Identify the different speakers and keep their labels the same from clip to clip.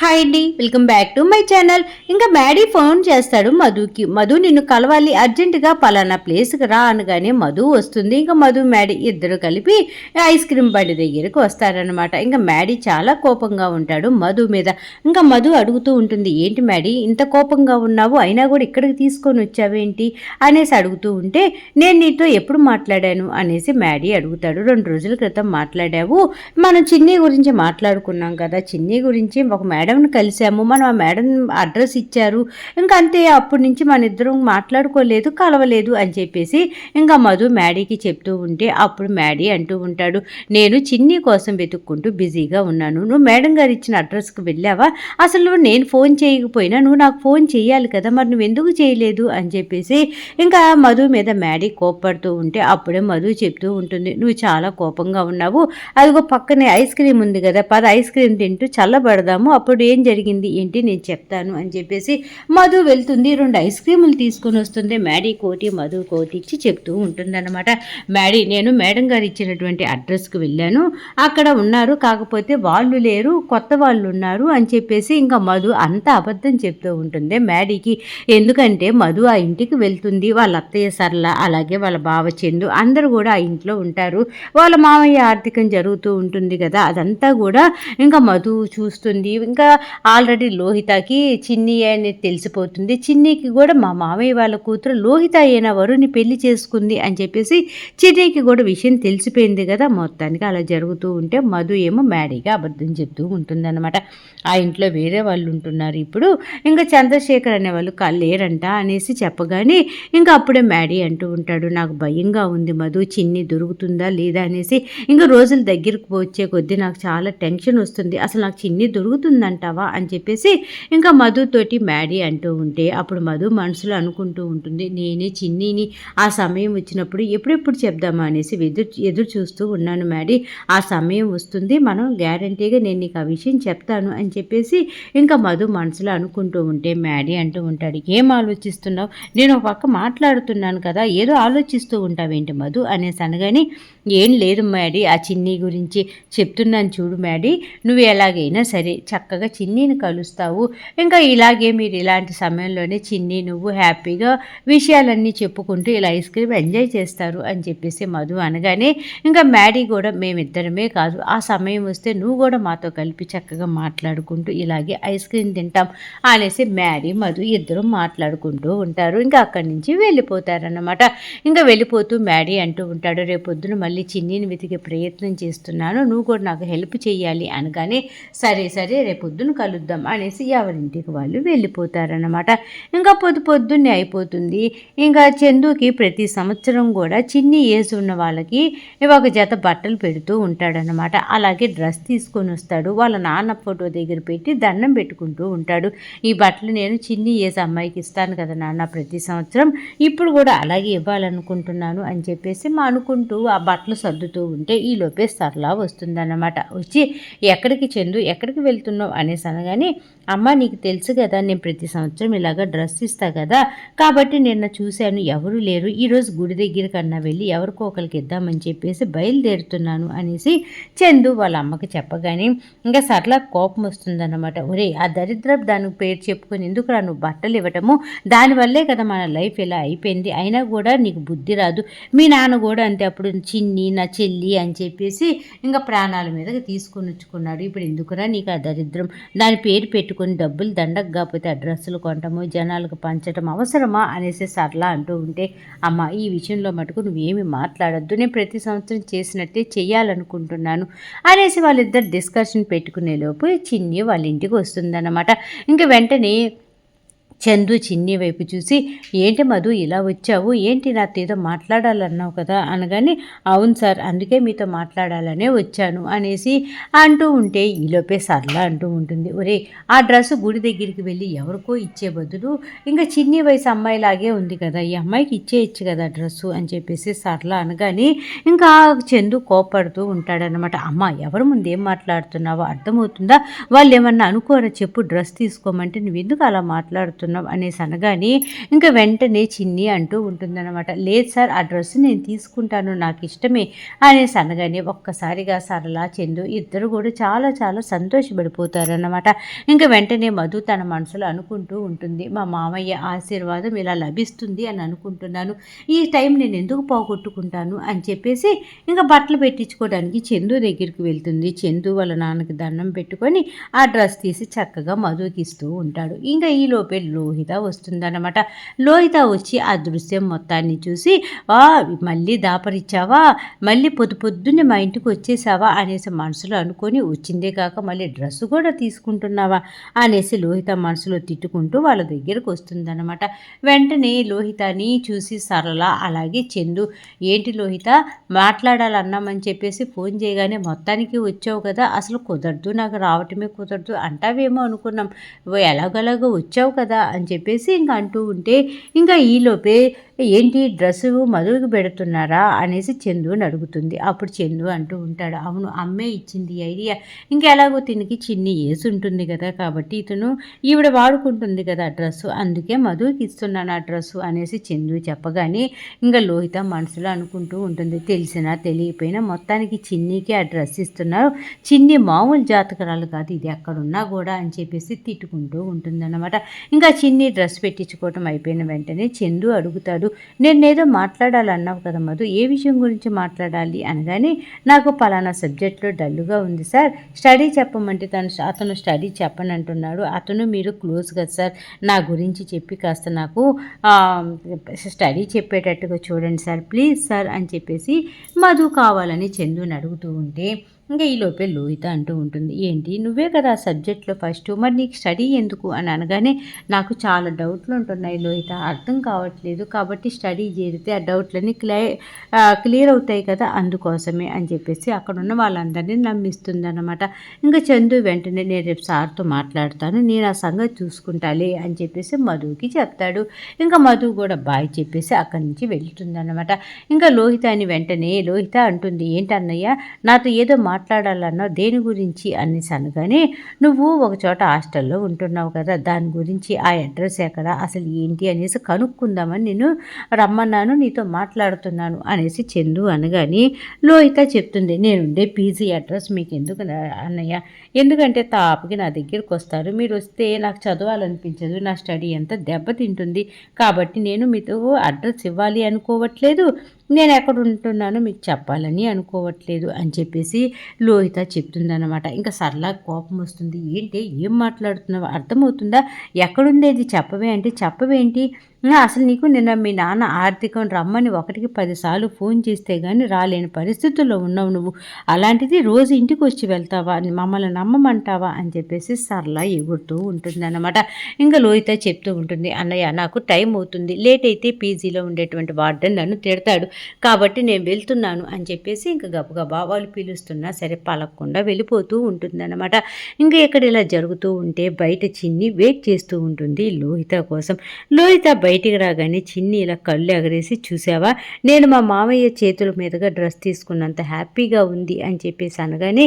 Speaker 1: Hi అండి. Welcome back to my channel. ఇంకా Maddy phone చేస్తాడు మధుకి. మధు నిన్ను కలవాలి అర్జెంటుగా పలానా ప్లేస్కి రా అనగానే మధు వస్తుంది. ఇంకా మధు మ్యాడీ ఇద్దరు కలిపి ఐస్ క్రీమ్ బండి దగ్గరికి వస్తారనమాట ఇంకా మ్యాడీ చాలా కోపంగా ఉంటాడు మధు మీద. ఇంకా మధు అడుగుతూ ఉంటుంది ఏంటి మ్యాడీ ఇంత కోపంగా ఉన్నావు? అయినా కూడా ఇక్కడికి తీసుకొని వచ్చావేంటి? అనేసి అడుగుతూ ఉంటే నేను నీతో ఎప్పుడు మాట్లాడాను? అనేసి మ్యాడీ అడుగుతాడు. రెండు రోజుల క్రితం మాట్లాడావు. మనం చిన్ని గురించి మాట్లాడుకున్నాం కదా. చిన్ని గురించి ఒక మ్యాడీ మేడంని కలిసాము మనం ఆ మేడం అడ్రస్ ఇచ్చారు. ఇంకా అంతే అప్పటి నుంచి మన ఇద్దరం మాట్లాడుకోలేదు కలవలేదు అని చెప్పేసి ఇంకా మధు మ్యాడీకి చెప్తూ ఉంటే అప్పుడు మ్యాడీ అంటూ ఉంటాడు నేను చిన్ని కోసం వెతుక్కుంటూ బిజీగా ఉన్నాను. నువ్వు మేడం గారు ఇచ్చిన అడ్రస్కి వెళ్ళావా? అసలు నేను ఫోన్ చేయకపోయినా నువ్వు నాకు ఫోన్ చేయాలి కదా మరి నువ్వు ఎందుకు చేయలేదు? అని చెప్పేసి ఇంకా మధు మీద మ్యాడీ కోప్పడుతూ ఉంటే అప్పుడే మధు చెప్తూ ఉంటుంది నువ్వు చాలా కోపంగా ఉన్నావు. అదిగో పక్కనే ఐస్ క్రీమ్ ఉంది కదా పద ఐస్ క్రీమ్ తింటూ చల్లబడదాము. అప్పుడు ఏం జరిగింది ఏంటి నేను చెప్తాను అని చెప్పేసి మధు వెళ్తుంది. రెండు ఐస్ క్రీములు తీసుకొని వస్తుంది. మ్యాడీ కోటి మధు కోటి ఇచ్చి చెప్తూ ఉంటుందన్నమాట. మ్యాడీ నేను మేడం గారు ఇచ్చినటువంటి అడ్రస్కి వెళ్ళాను. అక్కడ ఉన్నారు. కాకపోతే వాళ్ళు లేరు. కొత్త వాళ్ళు ఉన్నారు అని చెప్పేసి ఇంకా మధు అంత అబద్ధం చెప్తూ ఉంటుంది. మ్యాడీకి ఎందుకంటే మధు ఆ ఇంటికి వెళ్తుంది. వాళ్ళ అత్తయ్య సరళ అలాగే వాళ్ళ బావ చెందు అందరూ కూడా ఆ ఇంట్లో ఉంటారు. వాళ్ళ మామయ్య ఆర్థికం జరుగుతూ ఉంటుంది కదా. అదంతా కూడా ఇంకా మధు చూస్తుంది. ఇంకా ఆల్రెడీ లోహితకి చిన్ని అని తెలిసిపోతుంది. చిన్నికి కూడా మా మామయ్య వాళ్ళ కూతురు లోహిత అయిన వరుని పెళ్ళి చేసుకుంది అని చెప్పేసి చిన్నికి కూడా విషయం తెలిసిపోయింది కదా. మొత్తానికి అలా జరుగుతూ ఉంటే మధు ఏమో మ్యాడీగా అబద్ధం చెప్తూ ఉంటుందన్నమాట. ఆ ఇంట్లో వేరే వాళ్ళు ఉంటున్నారు ఇప్పుడు. ఇంకా చంద్రశేఖర్ అనే వాళ్ళు లేరంట అనేసి చెప్పగానే ఇంకా అప్పుడే మ్యాడీ అంటూ ఉంటాడు. నాకు భయంగా ఉంది మధు చిన్ని దొరుకుతుందా లేదా అనేసి. ఇంకా రోజులు దగ్గరకు వచ్చే కొద్దీ నాకు చాలా టెన్షన్ వస్తుంది. అసలు నాకు చిన్ని అంటావా అని చెప్పేసి ఇంకా మధుతోటి మ్యాడీ అంటూ ఉంటే అప్పుడు మధు మనసులో అనుకుంటూ ఉంటుంది నేనే చిన్నిని. ఆ సమయం వచ్చినప్పుడు ఎప్పుడెప్పుడు చెప్దామా? అనేసి ఎదురు ఎదురు చూస్తూ ఉన్నాను మ్యాడీ. ఆ సమయం వస్తుంది. మనం గ్యారంటీగా నేను నీకు ఆ విషయం చెప్తాను అని చెప్పేసి ఇంకా మధు మనసులో అనుకుంటూ ఉంటే మ్యాడీ అంటూ ఉంటాడు ఏం ఆలోచిస్తున్నావు? నేను ఒక పక్క మాట్లాడుతున్నాను కదా ఏదో ఆలోచిస్తూ ఉంటావేంటి మధు? అనేసి అనగాని ఏం లేదు మ్యాడీ. ఆ చిన్ని గురించి చెప్తున్నాను చూడు మ్యాడీ. నువ్వు ఎలాగైనా సరే చక్కగా చిన్నీని కలుస్తావు. ఇంకా ఇలాగే మీరు ఇలాంటి సమయంలోనే చిన్ని నువ్వు హ్యాపీగా విషయాలన్నీ చెప్పుకుంటూ ఇలా ఐస్ క్రీమ్ ఎంజాయ్ చేస్తారు అని చెప్పేసి మధు అనగానే ఇంకా మ్యాడీ కూడా మేమిద్దరమే కాదు ఆ సమయం వస్తే నువ్వు కూడా మాతో కలిపి చక్కగా మాట్లాడుకుంటూ ఇలాగే ఐస్ క్రీమ్ తింటాం అనేసి మ్యాడీ మధు ఇద్దరు మాట్లాడుకుంటూ ఉంటారు. ఇంకా అక్కడి నుంచి వెళ్ళిపోతారన్నమాట. ఇంకా వెళ్ళిపోతూ మ్యాడీ అంటూ ఉంటాడు రేపొద్దున మళ్ళీ చిన్నీని వెతికే ప్రయత్నం చేస్తున్నాను నువ్వు కూడా నాకు హెల్ప్ చేయాలి అనగానే సరే సరే రేపు పొద్దున కలుద్దాం అనేసి ఎవరింటికి వాళ్ళు వెళ్ళిపోతారనమాట ఇంకా పొద్దు పొద్దున్నే అయిపోతుంది. ఇంకా చందుకి ప్రతి సంవత్సరం కూడా చిన్ని ఏజ్ ఉన్న వాళ్ళకి ఒక జత బట్టలు పెడుతూ ఉంటాడనమాట అలాగే డ్రెస్ తీసుకొని వస్తాడు. వాళ్ళ నాన్న ఫోటో దగ్గర పెట్టి దండం పెట్టుకుంటూ ఉంటాడు. ఈ బట్టలు నేను చిన్ని ఏజ్ అమ్మాయికి ఇస్తాను కదా నాన్న ప్రతి సంవత్సరం. ఇప్పుడు కూడా అలాగే ఇవ్వాలనుకుంటున్నాను అని చెప్పేసి మా అనుకుంటూ ఆ బట్టలు సర్దుతూ ఉంటే ఈ లోపే సరళ వస్తుందన్నమాట. వచ్చి ఎక్కడికి చందు ఎక్కడికి వెళ్తున్నావు? అనేసి అనగానే అమ్మ నీకు తెలుసు కదా నేను ప్రతి సంవత్సరం ఇలాగ డ్రెస్ ఇస్తా కదా. కాబట్టి నిన్న చూశాను ఎవరు లేరు. ఈరోజు గుడి దగ్గర కన్నా వెళ్ళి ఎవరికో ఒకరికి ఇద్దామని చెప్పేసి బయలుదేరుతున్నాను అనేసి చందు వాళ్ళ అమ్మకి చెప్పగానే ఇంకా సరళ కోపం వస్తుందన్నమాట. ఒరే ఆ దరిద్ర దానికి పేరు చెప్పుకొని ఎందుకు రా నువ్వు బట్టలు ఇవ్వటము? దానివల్లే కదా మన లైఫ్ ఇలా అయిపోయింది. అయినా కూడా నీకు బుద్ధి రాదు. మీ నాన్న కూడా అంతే. అప్పుడు చిన్ని నా చెల్లి అని చెప్పేసి ఇంకా ప్రాణాల మీదకి తీసుకొని వచ్చుకున్నాడు. ఇప్పుడు ఎందుకురా నీకు ఆ దరిద్రం దాని పేరు పెట్టుకుని డబ్బులు దండకు కాకపోతే అడ్రస్సులు కొనటము జనాలకు పంచడం అవసరమా అనేసి సరళ అంటూ ఉంటే అమ్మ ఈ విషయంలో మటుకు నువ్వేమి మాట్లాడద్దు. నేను ప్రతి సంవత్సరం చేసినట్టే చేయాలనుకుంటున్నాను అనేసి వాళ్ళిద్దరు డిస్కషన్ పెట్టుకునేలోపు చిన్ని వాళ్ళ ఇంటికి వస్తుందన్నమాట. ఇంకా వెంటనే చందు చిన్ని వైపు చూసి ఏంటి మధు ఇలా వచ్చావు? ఏంటి నాతో మాట్లాడాలన్నావు కదా? అనగానే అవును సార్ అందుకే మీతో మాట్లాడాలనే వచ్చాను అనేసి అంటూ ఉంటే ఈలోపే సర్లా అంటూ ఉంటుంది. ఒరే ఆ డ్రెస్ గుడి దగ్గరికి వెళ్ళి ఎవరికో ఇచ్చే బదులు ఇంకా చిన్ని వయసు అమ్మాయిలాగే ఉంది కదా ఈ అమ్మాయికి ఇచ్చేయచ్చు కదా డ్రెస్సు అని చెప్పేసి సర్లా అనగానే ఇంకా చందు కోపడుతూ ఉంటాడనమాట అమ్మ ఎవరి ముందు ఏం మాట్లాడుతున్నావో అర్థమవుతుందా? వాళ్ళు ఏమన్నా అనుకోరా చెప్పు డ్రెస్ తీసుకోమంటే నువ్వు ఎందుకు అలా మాట్లాడుతున్నావు? మాట్లాడుతున్నావు అనేసి అనగానే ఇంకా వెంటనే చిన్ని అంటూ ఉంటుందన్నమాట. లేదు సార్ ఆ డ్రెస్ నేను తీసుకుంటాను నాకు ఇష్టమే అనేసి అనగానే ఒక్కసారిగా సరళ చందు ఇద్దరు కూడా చాలా చాలా సంతోషపడిపోతారన్నమాట. ఇంకా వెంటనే మధు తన మనసులో అనుకుంటూ ఉంటుంది మా మామయ్య ఆశీర్వాదం ఇలా లభిస్తుంది అని అనుకుంటున్నాను. ఈ టైం నేను ఎందుకు పోగొట్టుకుంటాను? అని చెప్పేసి ఇంకా బట్టలు పెట్టించుకోవడానికి చందు దగ్గరికి వెళ్తుంది. చందు వాళ్ళ నాన్నకి దండం పెట్టుకొని ఆ డ్రెస్ తీసి చక్కగా మధుకి ఇస్తూ ఉంటాడు. ఇంకా ఈ లోపే లోహిత వస్తుందన్నమాట. లోహిత వచ్చి ఆ దృశ్యం మొత్తాన్ని చూసి ఆ మళ్ళీ దాపరిచ్చావా? మళ్ళీ పొద్దు పొద్దున్నే మా ఇంటికి వచ్చేసావా? అనేసి మనసులో అనుకొని వచ్చిందే కాక మళ్ళీ డ్రెస్ కూడా తీసుకుంటున్నావా? అనేసి లోహిత మనసులో తిట్టుకుంటూ వాళ్ళ దగ్గరకు వస్తుందన్నమాట. వెంటనే లోహితని చూసి సరళ అలాగే చందు ఏంటి లోహిత? మాట్లాడాలన్నామని చెప్పేసి ఫోన్ చేయగానే మొత్తానికి వచ్చావు కదా అసలు కుదరదు నాకు రావటమే కుదరదు అంటావేమో అనుకున్నాం. ఎలాగలాగో వచ్చావు కదా అని చెప్పేసి ఇంకా అంటూ ఉంటే ఇంకా ఈలోపే ఏంటి డ్రెస్సు మధువుకి పెడుతున్నారా? అనేసి చందుని అడుగుతుంది. అప్పుడు చందు అంటూ ఉంటాడు అవును అమ్మే ఇచ్చింది ఐడియా. ఇంకా ఎలాగో తినికి చిన్ని వేసి ఉంటుంది కదా కాబట్టి ఇతను ఈవిడ వాడుకుంటుంది కదా డ్రెస్సు అందుకే మధుకి ఇస్తున్నాను ఆ డ్రెస్సు అనేసి చందు చెప్పగానే ఇంకా లోహిత మనసులో అనుకుంటూ ఉంటుంది. తెలిసినా తెలియపోయినా మొత్తానికి చిన్నికి ఆ డ్రెస్ ఇస్తున్నారు. చిన్ని మామూలు జాతకరాలు కాదు ఇది ఎక్కడున్నా కూడా అని చెప్పేసి తిట్టుకుంటూ ఉంటుందన్నమాట. ఇంకా చిన్ని డ్రెస్ పెట్టించుకోవటం అయిపోయిన వెంటనే చందు అడుగుతాడు నేనేదో మాట్లాడాలన్నావు కదా మధు ఏ విషయం గురించి మాట్లాడాలి? అనగానే నాకు పలానా సబ్జెక్ట్లో డల్లుగా ఉంది సార్. స్టడీ చెప్పమంటే తను అతను స్టడీ చెప్పనంటున్నాడు. అతను మీరు క్లోజ్ కదా సార్. నా గురించి చెప్పి కాస్త నాకు స్టడీ చెప్పేటట్టుగా చూడండి సార్. ప్లీజ్ సార్ అని చెప్పేసి మధు కావాలని చందుని అడుగుతూ ఉంటే ఇంకా ఈ లోపే లోహిత అంటూ ఉంటుంది. ఏంటి? నువ్వే కదా సబ్జెక్ట్లో ఫస్ట్ మరి నీకు స్టడీ ఎందుకు అని అనగానే నాకు చాలా డౌట్లు ఉంటున్నాయి లోహిత. అర్థం కావట్లేదు కాబట్టి స్టడీ చేరితే ఆ డౌట్లన్నీ క్లియర్ క్లియర్ అవుతాయి కదా అందుకోసమే అని చెప్పేసి అక్కడ ఉన్న వాళ్ళందరినీ నమ్మిస్తుంది అనమాట ఇంకా చందు వెంటనే నేను రేపు సార్తో మాట్లాడతాను నేను ఆ సంగతి చూసుకుంటాలే అని చెప్పేసి మధుకి చెప్తాడు. ఇంకా మధు కూడా బాయ్ చెప్పేసి అక్కడి నుంచి వెళ్తుందన్నమాట. ఇంకా లోహిత అని వెంటనే లోహిత అంటుంది ఏంటన్నయ్య నాతో ఏదో మాట్లాడాలన్నా దేని గురించి అనేసి అనగానే నువ్వు ఒక చోట హాస్టల్లో ఉంటున్నావు కదా దాని గురించి ఆ అడ్రస్ ఎక్కడ అసలు ఏంటి అనేసి కనుక్కుందామని నేను రమ్మన్నాను నీతో మాట్లాడుతున్నాను అనేసి చందు అనగాని లోహిత చెప్తుంది. నేనుండే పీజీ అడ్రస్ మీకు ఎందుకు అన్నయ్య? ఎందుకంటే తాపకి నా దగ్గరికి వస్తారు. మీరు వస్తే నాకు చదవాలనిపించదు నా స్టడీ ఎంత దెబ్బతింటుంది. కాబట్టి నేను మీతో అడ్రస్ ఇవ్వాలి అనుకోవట్లేదు. నేను ఎక్కడ ఉంటున్నానో మీకు చెప్పాలని అనుకోవట్లేదు అని చెప్పేసి లోహిత చెప్తుందనమాట ఇంకా సరళ కోపం వస్తుంది. ఏంటి ఏం మాట్లాడుతున్నావు అర్థమవుతుందా? ఎక్కడుండేది? చెప్పవే అంటే చెప్పవేంటి? అసలు నీకు నిన్న మీ నాన్న ఆర్థికం రమ్మని ఒకటికి పదిసార్లు ఫోన్ చేస్తే కానీ రాలేని పరిస్థితుల్లో ఉన్నావు నువ్వు. అలాంటిది రోజు ఇంటికి వచ్చి వెళ్తావా? మమ్మల్ని నమ్మమంటావా? అని చెప్పేసి సరళ ఎగురుతూ ఉంటుందన్నమాట. ఇంకా లోహిత చెప్తూ ఉంటుంది అన్నయ్య నాకు టైం అవుతుంది. లేట్ అయితే పీజీలో ఉండేటువంటి వార్డెన్ నన్ను తిడతాడు. కాబట్టి నేను వెళ్తున్నాను. అని చెప్పేసి ఇంకా గబగబా వాళ్ళు పిలుస్తున్నా సరే పలకకుండా వెళ్ళిపోతూ ఉంటుంది అనమాట ఇంకా ఇక్కడ ఇలా జరుగుతూ ఉంటే బయట చిన్ని వెయిట్ చేస్తూ ఉంటుంది లోహిత కోసం. లోహిత బయట బయటికి రాగానే చిన్ని ఇలా కళ్ళు ఎగరేసి చూసావా? నేను మా మామయ్య చేతుల మీదుగా డ్రెస్ తీసుకున్నంత హ్యాపీగా ఉంది అని చెప్పేసి అనగానే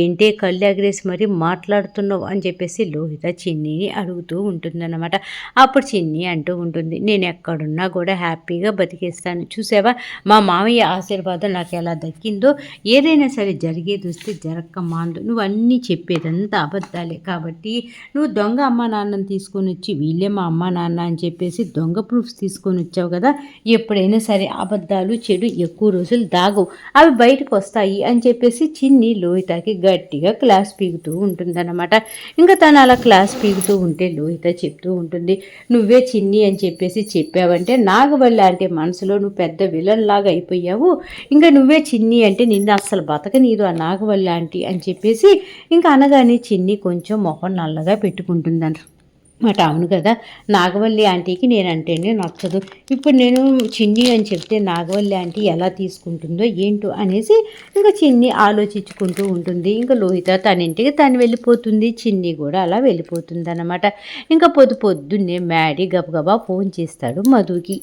Speaker 1: ఏంటే కళ్ళు ఎగరేసి మరి మాట్లాడుతున్నావు? అని చెప్పేసి లోహిత చిన్నిని అడుగుతూ ఉంటుందన్నమాట. అప్పుడు చిన్ని అంటూ ఉంటుంది నేను ఎక్కడున్నా కూడా హ్యాపీగా బతికేస్తాను. చూసావా? మా మామయ్య ఆశీర్వాదం నాకు ఎలా దక్కిందో ఏదైనా సరే జరిగేది వస్తే జరగక మాందు. నువ్వు అన్నీ చెప్పేదంతా అబద్ధాలే కాబట్టి నువ్వు దొంగ అమ్మ నాన్నని తీసుకొని వచ్చి వీళ్ళే మా అమ్మ నాన్న అని చెప్పేసి దొంగ ప్రూఫ్స్ తీసుకొని వచ్చావు కదా ఎప్పుడైనా సరే అబద్ధాలు చెడు ఎక్కువ రోజులు దాగవు. అవి బయటకు వస్తాయి అని చెప్పేసి చిన్ని లోహితకి గట్టిగా క్లాస్ పీగుతూ ఉంటుందన్నమాట. ఇంకా తను అలా క్లాస్ పీగుతూ ఉంటే లోహిత చెప్తూ ఉంటుంది నువ్వే చిన్ని అని చెప్పేసి చెప్పావంటే నాగవల్లి అంటే మనసులో నువ్వు పెద్ద విలన్ లాగా అయిపోయావు. ఇంకా నువ్వే చిన్ని అంటే నిన్ను అస్సలు బతకనీదు ఆ నాగవల్లి ఆంటీ అని చెప్పేసి ఇంకా అనగానే చిన్ని కొంచెం మొహం నల్లగా పెట్టుకుంటుందన్నారు మాట అవును కదా నాగవల్లి ఆంటీకి నేనంటేనే నచ్చదు. ఇప్పుడు నేను చిన్ని అని చెప్తే నాగవల్లి ఆంటీ ఎలా తీసుకుంటుందో ఏంటో అనేసి ఇంకా చిన్ని ఆలోచించుకుంటూ ఉంటుంది. ఇంకా లోహిత తన ఇంటికి తను వెళ్ళిపోతుంది చిన్ని కూడా అలా వెళ్ళిపోతుంది అనమాట ఇంకా పొద్దు పొద్దున్నే మ్యాడీ గబగబా ఫోన్ చేస్తాడు మధుకి.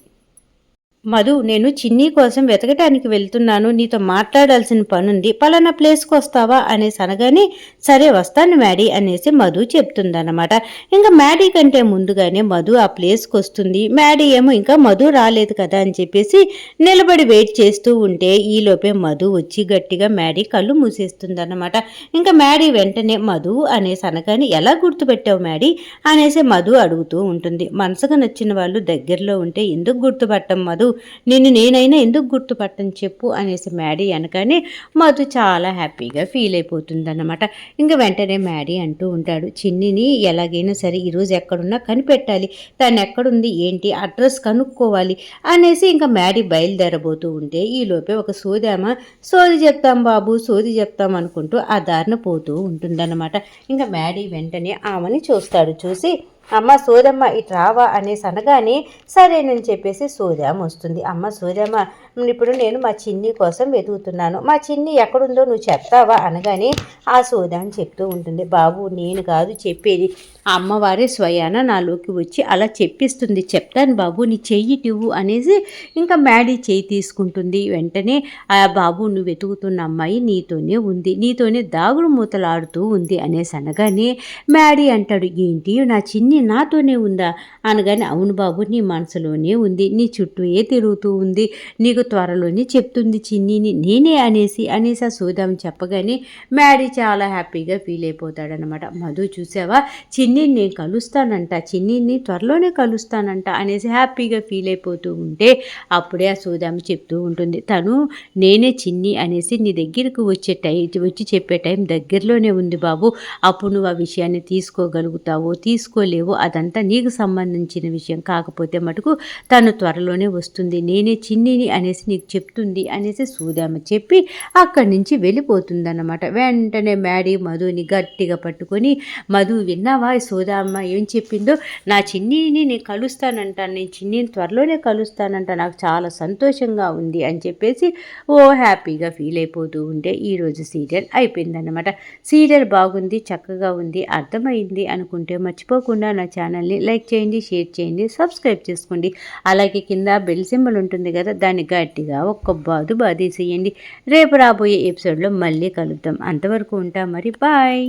Speaker 1: మధు నేను చిన్ని కోసం వెతకటానికి వెళ్తున్నాను. నీతో మాట్లాడాల్సిన పనుంది. పలానా ప్లేస్కి వస్తావా అనేసి అనగానే సరే వస్తాను మ్యాడీ అనేసి మధు చెప్తుందన్నమాట. ఇంకా మ్యాడీ కంటే ముందుగానే మధు ఆ ప్లేస్కి వస్తుంది మ్యాడీ ఏమో ఇంకా మధు రాలేదు కదా అని చెప్పేసి నిలబడి వెయిట్ చేస్తూ ఉంటే ఈలోపే మధు వచ్చి గట్టిగా మ్యాడీ కళ్ళు మూసేస్తుందన్నమాట. ఇంకా మ్యాడీ వెంటనే మధు అనేసి అనగానే ఎలా గుర్తుపెట్టావు మ్యాడీ? అనేసి మధు అడుగుతూ ఉంటుంది. మనసుకు నచ్చిన వాళ్ళు దగ్గరలో ఉంటే ఎందుకు గుర్తుపట్టం మధు? నిన్ను నేనైనా ఎందుకు గుర్తుపట్టని చెప్పు అనేసి మ్యాడీ అనగానే మధు చాలా హ్యాపీగా ఫీల్ అయిపోతుందన్నమాట. ఇంకా వెంటనే మ్యాడీ అంటూ ఉంటాడు చిన్నిని ఎలాగైనా సరే ఈరోజు ఎక్కడున్నా కనిపెట్టాలి తను ఎక్కడుంది ఏంటి అడ్రస్ కనుక్కోవాలి అనేసి ఇంకా మ్యాడీ బయలుదేరబోతూ ఉంటే ఈలోపే ఒక సోదామ సోది చెప్తాం బాబు సోది చెప్తాం అనుకుంటూ ఆ దారిన పోతూ ఉంటుందన్నమాట. ఇంకా మ్యాడీ వెంటనే ఆమెని చూస్తాడు చూసి అమ్మ సోదమ్మ ఇటు రావా అనేసి అనగానే సరేనని చెప్పేసి సూర్యమ్మ వస్తుంది. అమ్మ సోదమ్మ ఇప్పుడు నేను మా చిన్ని కోసం వెతుకుతున్నాను. మా చిన్ని ఎక్కడుందో నువ్వు చెప్తావా? అనగానే ఆ సోదాం చెప్తూ ఉంటుంది. బాబు నేను కాదు చెప్పేది. అమ్మవారే స్వయాన నాలోకి వచ్చి అలా చెప్పిస్తుంది. చెప్తాను బాబు నీ చెయ్యిటివ్వు అనేసి ఇంకా మ్యాడీ చెయ్యి తీసుకుంటుంది. వెంటనే ఆ బాబు నువ్వు వెతుకుతున్న అమ్మాయి నీతోనే ఉంది. నీతోనే దాగుడు మూతలాడుతూ ఉంది. అనేసి అనగానే మ్యాడీ అంటాడు ఏంటి నా చిన్ని నాతోనే ఉందా? అనగానే అవును బాబు నీ మనసులోనే ఉంది. నీ చుట్టూ ఏ తిరుగుతూ ఉంది. నీకు త్వరలోనే చెప్తుంది చిన్నిని. నేనే అనేసి అనేసి ఆ సూదాం చెప్పగానే మ్యాడీ చాలా హ్యాపీగా ఫీల్ అయిపోతాడనమాట. మధు చూసావా? చిన్నిని నేను కలుస్తానంట. చిన్నిని త్వరలోనే కలుస్తానంట అనేసి హ్యాపీగా ఫీల్ అయిపోతూ ఉంటే అప్పుడే ఆ సూదాం చెప్తూ ఉంటుంది. తను నేనే చిన్ని అనేసి నీ దగ్గరకు వచ్చే టై వచ్చి చెప్పే టైం దగ్గరలోనే ఉంది బాబు. అప్పుడు నువ్వు ఆ విషయాన్ని తీసుకోగలుగుతావో తీసుకోలేవు అదంతా నీకు సంబంధించిన విషయం. కాకపోతే మటుకు తను త్వరలోనే వస్తుంది. నేనే చిన్నిని అనేసి నీకు చెప్తుంది అనేసి సూదామ చెప్పి అక్కడి నుంచి వెళ్ళిపోతుందన్నమాట. వెంటనే మ్యాడీ మధుని గట్టిగా పట్టుకొని మధు విన్నావా సోదామ్మ? ఏం చెప్పిందో? నా చిన్నిని నేను కలుస్తానంటాను నేను చిన్నిని త్వరలోనే కలుస్తానంట. నాకు చాలా సంతోషంగా ఉంది అని చెప్పేసి ఓ హ్యాపీగా ఫీల్ అయిపోతూ ఉంటే ఈరోజు సీరియల్ అయిపోయిందన్నమాట. సీరియల్ బాగుంది చక్కగా ఉంది అర్థమైంది అనుకుంటే మర్చిపోకుండా నా ఛానల్ని లైక్ చేయండి షేర్ చేయండి సబ్స్క్రైబ్ చేసుకోండి. అలాగే కింద బెల్ సింబల్ ఉంటుంది కదా దాన్ని గట్టిగా ఒక్క బాదు బాధేసేయండి రేపు రాబోయే ఎపిసోడ్లో మళ్ళీ కలుద్దాం. అంతవరకు ఉంటాం మరి. బాయ్.